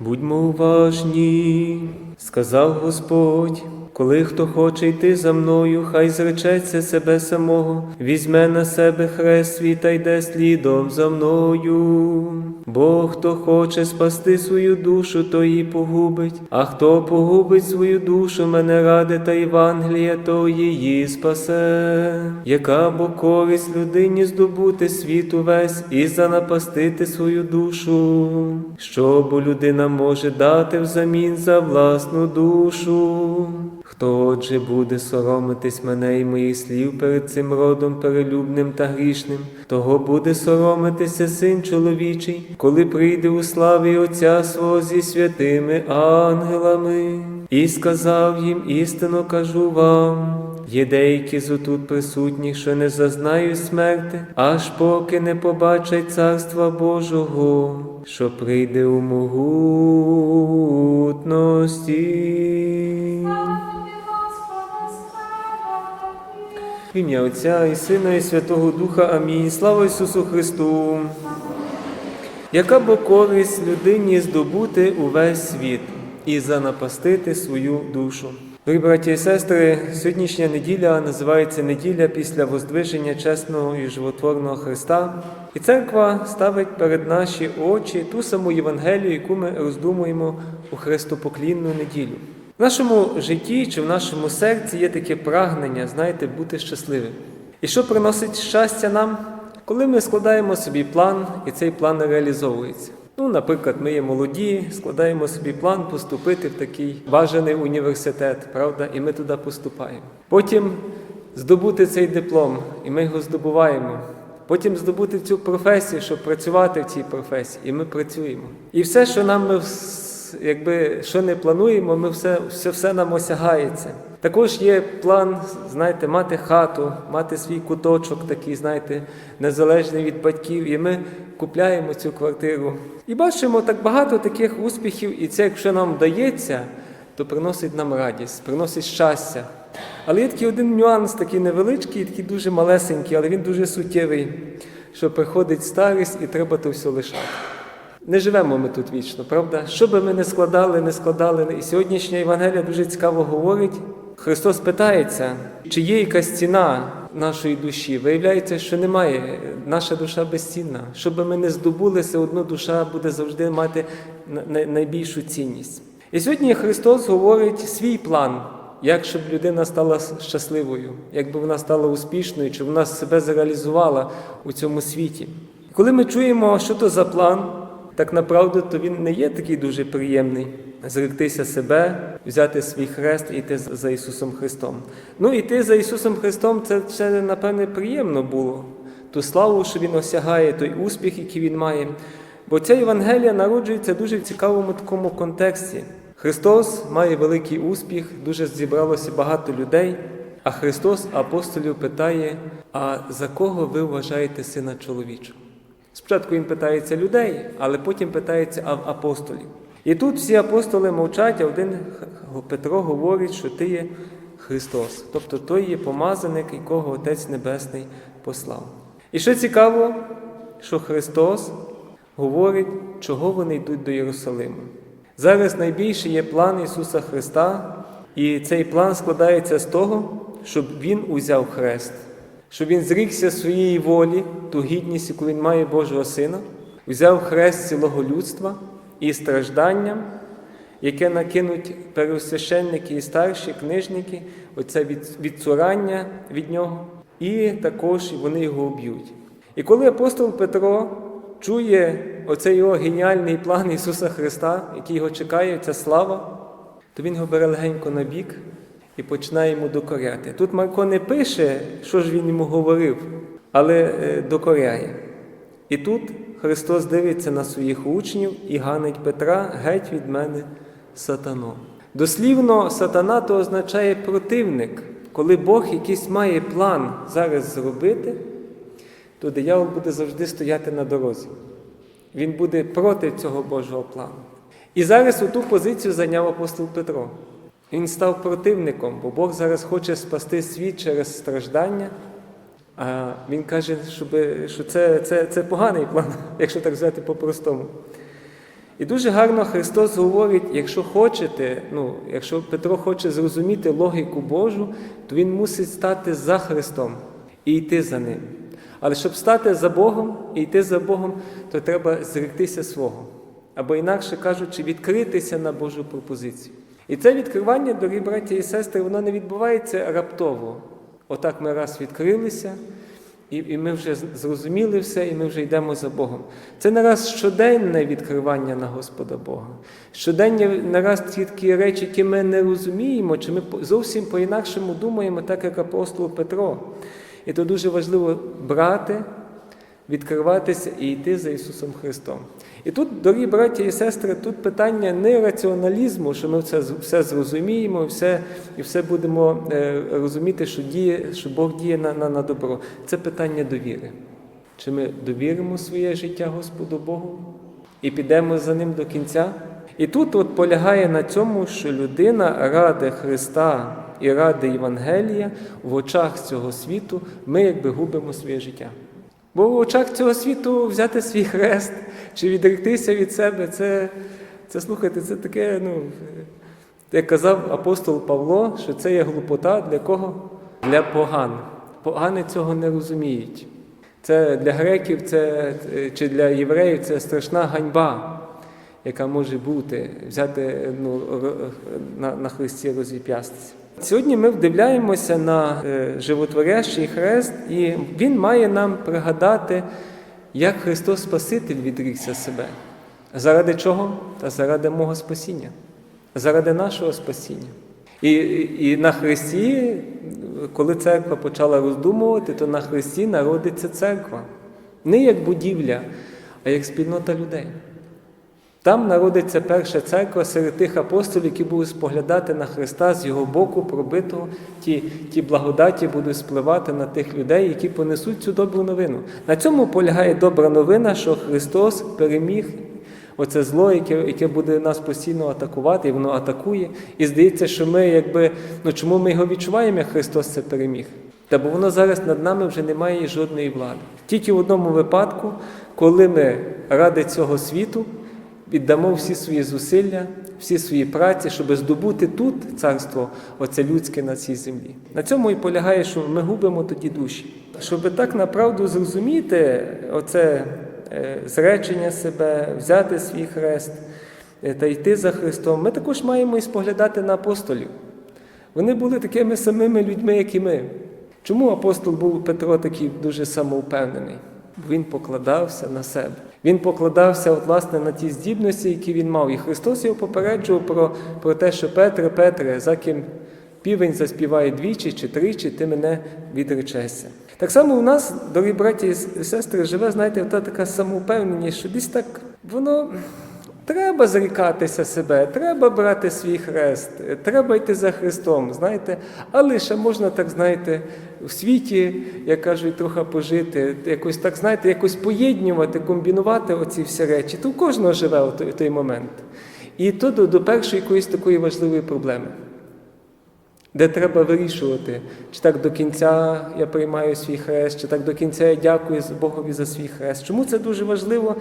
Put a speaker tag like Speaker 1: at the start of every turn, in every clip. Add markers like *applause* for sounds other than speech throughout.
Speaker 1: Будьмо уважні, сказав Господь. Коли хто хоче йти за мною, хай зречеться себе самого, візьме на себе хрест свій та йде слідом за мною. Бо хто хоче спасти свою душу, то її погубить, а хто погубить свою душу, мене ради та Євангелія, то її спасе. Яка бо користь людині здобути світ увесь і занапастити свою душу, що бо людина може дати взамін за власну душу. Хто отже буде соромитись мене і моїх слів перед цим родом перелюбним та грішним, того буде соромитися син чоловічий, коли прийде у славі Отця свого зі святими ангелами. І сказав їм істинно кажу вам. Є деякі з отут присутніх, що не зазнають смерти, аж поки не побачать Царства Божого, що прийде у могутності. В ім'я Отця і Сина, і Святого Духа. Амінь. Слава Ісусу Христу! Яка бо користь людині здобути увесь світ і занапастити свою душу? Дорогі браті і сестри, сьогоднішня неділя називається неділя після воздвиження чесного і животворного Христа. І церква ставить перед наші очі ту саму Євангелію, яку ми роздумуємо у Христопоклінну неділю. В нашому житті чи в нашому серці є таке прагнення, знаєте, бути щасливим. І що приносить щастя нам, коли ми складаємо собі план, і цей план реалізовується. Ну, наприклад, ми є молоді, складаємо собі план поступити в такий бажаний університет, правда, і ми туди поступаємо. Потім здобути цей диплом, і ми його здобуваємо. Потім здобути цю професію, щоб працювати в цій професії, і ми працюємо. І все, що нам ми якби що не плануємо, ми все, все, все нам осягається. Також є план, знаєте, мати хату, мати свій куточок, такий, знаєте, незалежний від батьків, і ми купляємо цю квартиру. І бачимо так багато таких успіхів, і це, якщо нам вдається, то приносить нам радість, приносить щастя. Але є такий один нюанс, такий невеличкий, такий дуже малесенький, але він дуже суттєвий, що приходить старість і треба то все лишати. Не живемо ми тут вічно, правда? Що би ми не складали, не складали. І сьогоднішня Євангелія дуже цікаво говорить. Христос питається, чи є якась ціна нашої душі. Виявляється, що немає. Наша душа безцінна. Що би ми не здобули, все одно душа буде завжди мати на- на- найбільшу цінність. І сьогодні Христос говорить свій план, як щоб людина стала щасливою, як би вона стала успішною, чи вона себе зреалізувала у цьому світі. Коли ми чуємо, що то за план, так направду то він не є такий дуже приємний. Зректися себе, взяти свій хрест і йти за Ісусом Христом. Ну, йти за Ісусом Христом це, це напевне, приємно було. Ту славу, що Він осягає, той успіх, який він має. Бо ця Євангелія народжується дуже в цікавому такому контексті. Христос має великий успіх, дуже зібралося багато людей. А Христос апостолів питає: а за кого ви вважаєте сина чоловічого? Спочатку він питається людей, але потім питається апостолів. І тут всі апостоли мовчать, а один Петро говорить, що ти є Христос, тобто той є помазаник, якого Отець Небесний послав. І що цікаво, що Христос говорить, чого вони йдуть до Єрусалиму. Зараз найбільший є план Ісуса Христа, і цей план складається з того, щоб Він узяв хрест, щоб Він зрікся своєї волі, ту гідність, яку Він має Божого Сина, взяв хрест цілого людства і стражданням, яке накинуть первосвященники і старші книжники, оце від, відцурання від нього, і також вони його вб'ють. І коли апостол Петро чує оцей його геніальний план Ісуса Христа, який його чекає, ця слава, то він його бере легенько на бік і починає йому докоряти. Тут Марко не пише, що ж він йому говорив, але е, докоряє. І тут Христос дивиться на своїх учнів і ганить Петра геть від мене сатано. Дослівно, сатана то означає противник. Коли Бог якийсь має план зараз зробити, то диявол буде завжди стояти на дорозі. Він буде проти цього Божого плану. І зараз у ту позицію зайняв апостол Петро. Він став противником, бо Бог зараз хоче спасти світ через страждання. А він каже, що це, це, це поганий план, *laughs* якщо так взяти по-простому. І дуже гарно Христос говорить, якщо хочете, ну, якщо Петро хоче зрозуміти логіку Божу, то він мусить стати за Христом і йти за Ним. Але щоб стати за Богом і йти за Богом, то треба зректися свого. Або інакше кажучи, відкритися на Божу пропозицію. І це відкривання, дорогі браті і сестри, воно не відбувається раптово. Отак ми раз відкрилися, і, і ми вже зрозуміли все, і ми вже йдемо за Богом. Це не раз щоденне відкривання на Господа Бога. Щоденні не раз ті такі речі, які ми не розуміємо, чи ми зовсім по-інакшому думаємо, так як апостол Петро. І то дуже важливо брати, відкриватися і йти за Ісусом Христом. І тут, дорогі браті і сестри, тут питання не раціоналізму, що ми це все зрозуміємо все, і все будемо е, розуміти, що, діє, що Бог діє на, на, на добро. Це питання довіри. Чи ми довіримо своє життя Господу Богу і підемо за ним до кінця? І тут от полягає на цьому, що людина ради Христа і ради Євангелія в очах цього світу ми якби губимо своє життя. Бо в очах цього світу взяти свій хрест чи відректися від себе, це, це слухайте, це таке, ну, як казав апостол Павло, що це є глупота для кого? Для поган. Погани цього не розуміють. Це для греків це, чи для євреїв це страшна ганьба, яка може бути, взяти ну, на, на Христі розіп'ястися. Сьогодні ми вдивляємося на е, животворящий хрест, і він має нам пригадати, як Христос Спаситель відрікся себе. Заради чого? Та заради мого спасіння, заради нашого спасіння. І, і на Христі, коли церква почала роздумувати, то на Христі народиться церква. Не як будівля, а як спільнота людей. Там народиться перша церква серед тих апостолів, які будуть споглядати на Христа з його боку, пробитого, ті, ті благодаті будуть спливати на тих людей, які понесуть цю добру новину. На цьому полягає добра новина, що Христос переміг оце зло, яке, яке буде нас постійно атакувати, і воно атакує. І здається, що ми, якби, ну чому ми його відчуваємо, як Христос це переміг? Та бо воно зараз над нами вже не має жодної влади. Тільки в одному випадку, коли ми ради цього світу віддамо всі свої зусилля, всі свої праці, щоб здобути тут царство, оце людське на цій землі. На цьому і полягає, що ми губимо тоді душі. Щоб так направду зрозуміти оце е, зречення себе, взяти свій хрест е, та йти за Христом, ми також маємо і споглядати на апостолів. Вони були такими самими людьми, як і ми. Чому апостол був Петро такий дуже самовпевнений? Бо він покладався на себе. Він покладався от, власне на ті здібності, які він мав. І Христос його попереджував про, про те, що Петре, Петре, за ким півень заспіває двічі чи тричі, ти мене відречешся. Так само у нас, дорогі браті і сестри, живе, знаєте, та така самовпевненість, що десь так воно. Треба зрікатися себе, треба брати свій хрест, треба йти за Христом, знаєте, але ще можна так, знаєте, в світі, як кажуть, трохи пожити, якось так, знаєте, якось поєднувати, комбінувати оці всі речі. То у кожного живе у той, той момент. І то до, до першої якоїсь такої важливої проблеми, де треба вирішувати, чи так до кінця я приймаю свій хрест, чи так до кінця я дякую Богові за свій хрест. Чому це дуже важливо?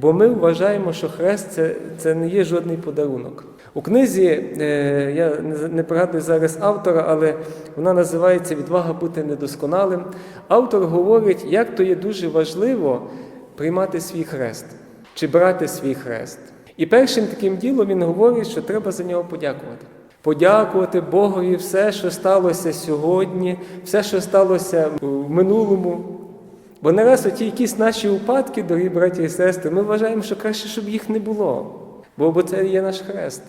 Speaker 1: Бо ми вважаємо, що хрест це, це не є жодний подарунок. У книзі, е, я не, пригадую зараз автора, але вона називається Відвага бути недосконалим. Автор говорить, як то є дуже важливо приймати свій хрест чи брати свій хрест. І першим таким ділом він говорить, що треба за нього подякувати. Подякувати Богові все, що сталося сьогодні, все, що сталося в минулому. Бо не раз оті якісь наші упадки, дорогі браті і сестри, ми вважаємо, що краще, щоб їх не було. Бо, бо це є наш хрест.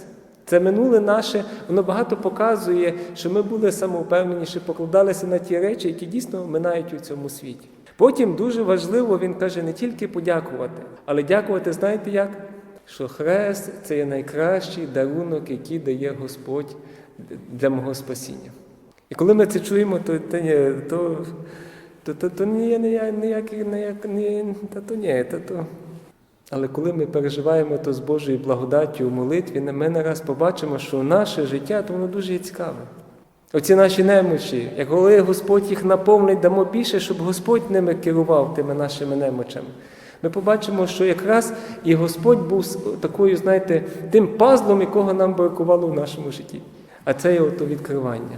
Speaker 1: Це минуле наше, воно багато показує, що ми були самовпевненіші, покладалися на ті речі, які дійсно минають у цьому світі. Потім дуже важливо, він каже, не тільки подякувати, але дякувати, знаєте як? Що хрест це є найкращий дарунок, який дає Господь для мого спасіння. І коли ми це чуємо, то, то, то то, то, то ні, ніяк, ніяк, ні, та то ні, та то. Але коли ми переживаємо то з Божою благодаттю у молитві, ми не раз побачимо, що наше життя то воно дуже є цікаве. Оці наші немочі, як коли Господь їх наповнить, дамо більше, щоб Господь ними керував тими нашими немочами. Ми побачимо, що якраз і Господь був такою, знаєте, тим пазлом, якого нам бракувало в нашому житті. А це є ото відкривання.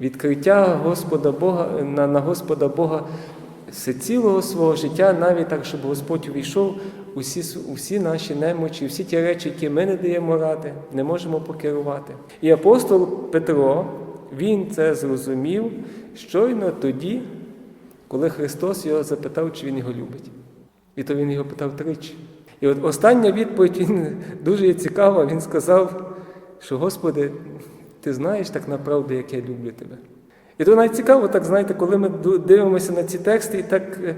Speaker 1: Відкриття Господа Бога на, на Господа Бога всецілого свого життя, навіть так, щоб Господь увійшов усі, усі наші немочі, всі ті речі, які ми не даємо ради, не можемо покерувати. І апостол Петро, він це зрозумів щойно тоді, коли Христос його запитав, чи він його любить. І то він його питав тричі. І от остання відповідь він дуже цікава. Він сказав, що Господи, ти знаєш так направду, як я люблю тебе. І то навіть цікаво, так знаєте, коли ми дивимося на ці тексти, і так, е,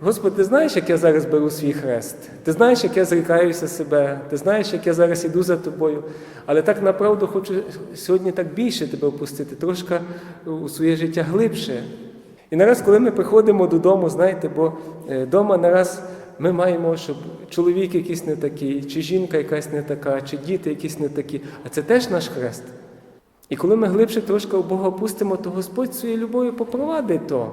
Speaker 1: Господи, ти знаєш, як я зараз беру свій хрест? Ти знаєш, як я зрікаюся себе, ти знаєш, як я зараз іду за тобою. Але так направду хочу сьогодні так більше тебе опустити, трошки у своє життя глибше. І нараз, коли ми приходимо додому, знаєте, бо вдома нараз ми маємо, щоб чоловік якийсь не такий, чи жінка якась не така, чи діти якісь не такі. А це теж наш хрест. І коли ми глибше трошки у Бога опустимо, то Господь своєю любов'ю попровадить то.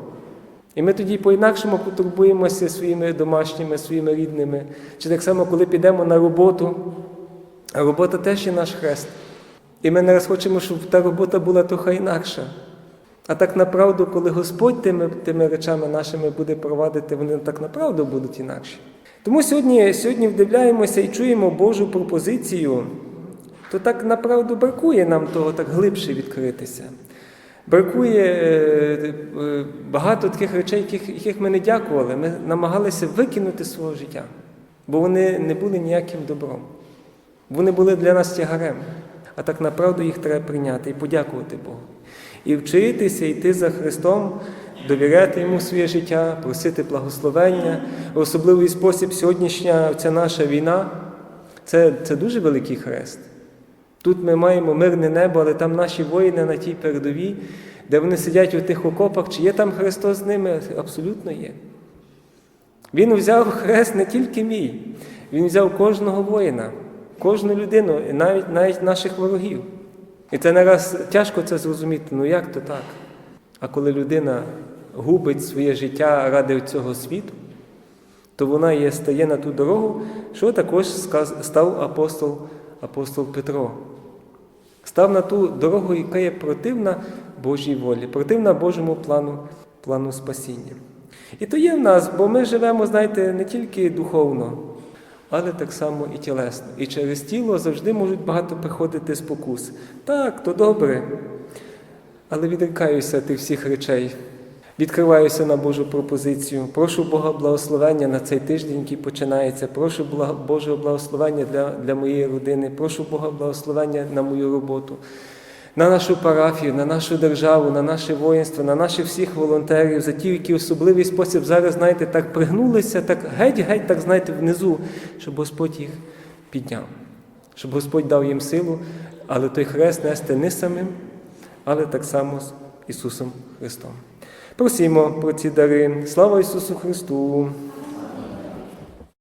Speaker 1: І ми тоді по-інакшому потурбуємося своїми домашніми, своїми рідними. Чи так само, коли підемо на роботу, а робота теж є наш хрест. І ми нараз хочемо, щоб та робота була трохи інакша. А так направду, коли Господь тими, тими речами нашими буде провадити, вони так направду будуть інакші. Тому сьогодні, сьогодні вдивляємося і чуємо Божу пропозицію, то так направду бракує нам того так глибше відкритися. Бракує е, е, багато таких речей, яких, ми не дякували. Ми намагалися викинути свого життя, бо вони не були ніяким добром. Вони були для нас тягарем. А так направду їх треба прийняти і подякувати Богу. І вчитися йти за Христом, довіряти Йому своє життя, просити благословення. Особливий спосіб сьогоднішня ця наша війна це, це дуже великий хрест. Тут ми маємо мирне небо, але там наші воїни на тій передовій, де вони сидять у тих окопах, чи є там Христос з ними? Абсолютно є. Він взяв хрест не тільки мій, він взяв кожного воїна, кожну людину, навіть, навіть наших ворогів. І це не раз тяжко це зрозуміти, ну як то так? А коли людина губить своє життя ради цього світу, то вона є, стає на ту дорогу, що також став апостол, апостол Петро. Став на ту дорогу, яка є противна Божій волі, противна Божому плану, плану спасіння. І то є в нас, бо ми живемо, знаєте, не тільки духовно, але так само і тілесно. І через тіло завжди можуть багато приходити спокус. Так, то добре. Але відрікаюся тих всіх речей. Відкриваюся на Божу пропозицію. Прошу Бога благословення на цей тиждень, який починається. Прошу Божого благословення для, для моєї родини. Прошу Бога благословення на мою роботу, на нашу парафію, на нашу державу, на наше воїнство, на наших всіх волонтерів, за ті, які в особливий спосіб зараз, знаєте, так пригнулися, так геть-геть, так знаєте, внизу, щоб Господь їх підняв, щоб Господь дав їм силу, але той хрест нести не самим, але так само з Ісусом Христом. Просімо про ці дари. Слава Ісусу Христу!